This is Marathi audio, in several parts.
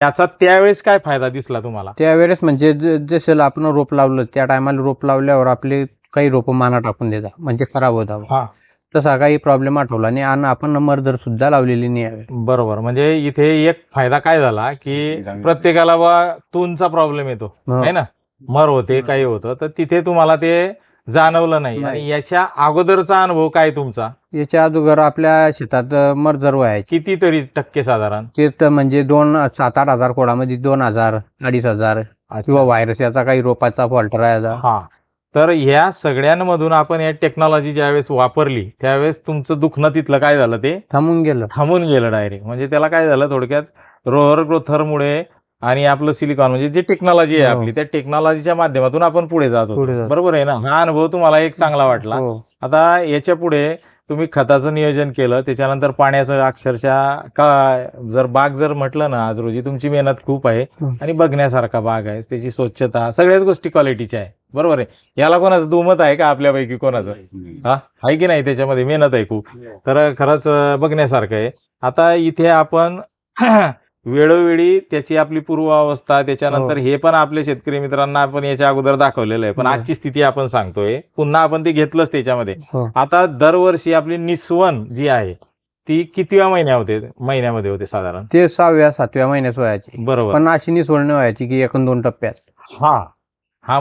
याचा त्यावेळेस काय फायदा दिसला तुम्हाला? त्यावेळेस म्हणजे ज- जसं आपण रोप लावलं त्या टायमाला रोप लावल्यावर आपले काही रोप माना टाकून देतात म्हणजे खराब होता हा. तसा काही प्रॉब्लेम आठवला नाही आणि आपण मर्दर सुद्धा लावलेली नाही बरोबर. म्हणजे इथे एक फायदा काय झाला की प्रत्येकाला बा तूनचा प्रॉब्लेम येतो हो. आहे ना? मर होते काही होतं तर तिथे तुम्हाला ते जाणवलं नाही. नाही. आणि याच्या अगोदरचा अनुभव काय तुमचा? याच्या अगोदर आपल्या शेतात मर्दर व्हायचे. कितीतरी टक्के साधारण? ते तर म्हणजे दोन सात आठ हजार कोडामध्ये दोन हजार अडीच हजार किंवा व्हायरस याचा काही रोपाचा फॉल्ट राहायचा हा. तर ह्या सगळ्यांमधून आपण या टेक्नॉलॉजी ज्यावेळेस वापरली त्यावेळेस तुमचं दुखणं तिथलं काय झालं ते? थांबून गेलं. थांबून गेलं डायरेक्ट म्हणजे त्याला काय झालं थोडक्यात? रोहर ग्रोथरमुळे आणि आपलं सिलिकॉन म्हणजे जी टेक्नॉलॉजी आहे हो. आपली त्या टेक्नॉलॉजीच्या माध्यमातून आपण पुढे जात. पुढे होतो जातो. बरोबर आहे ना? हा अनुभव तुम्हाला एक चांगला वाटला. हो. आता याच्यापुढे तुम्ही खताचं नियोजन केलं त्याच्यानंतर पाण्याचं अक्षरशः का जर बाग जर म्हटलं ना आज रोजी तुमची मेहनत खूप आहे हं. आणि बघण्यासारखा बाग आहे त्याची स्वच्छता सगळ्याच गोष्टी क्वालिटीच्या आहे. बरोबर आहे? याला कोणाचं दुमत आहे का आपल्यापैकी कोणाचं? हा? आहे की नाही त्याच्यामध्ये? मेहनत आहे खूप. तर खरंच अं, बघण्यासारखं आहे. आता इथे आपण वेळोवेळी त्याची आपली पूर्वावस्था त्याच्यानंतर हो. हे पण आपल्या शेतकरी मित्रांना आपण याच्या अगोदर दाखवलेलं आहे पण हो. आजची स्थिती आपण सांगतोय पुन्हा आपण ते घेतलंच त्याच्यामध्ये हो. आता दरवर्षी आपली निस्वन जी आहे ती कितव्या महिन्या होते महिन्यामध्ये होते साधारण ते सहाव्या सातव्या महिन्यात व्हायची बरोबर पण अशी निसवडणी व्हायची की एक दोन टप्प्यात हा हा.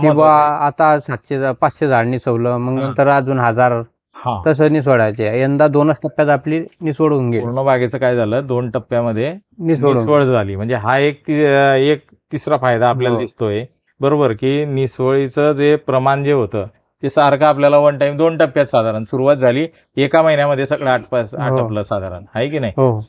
आता सातशे पाचशे झाड निसवलं मग. नंतर अजून हजार तसं निसवडायचे यंदा दोनच टप्प्यात आपली निसवड होऊन गेली. पूर्ण बागेचं काय झालं? दोन टप्प्यामध्ये निसवड निसवळ झाली. म्हणजे हा एक एक तिसरा फायदा आपल्याला हो. दिसतोय. बरोबर की निसवळीचं जे प्रमाण जे होतं ते सारखं आपल्याला वन टाइम दोन टप्प्यात साधारण सुरुवात झाली. एका महिन्यामध्ये सगळं आटप आटपलं साधारण. आहे की नाही? हो.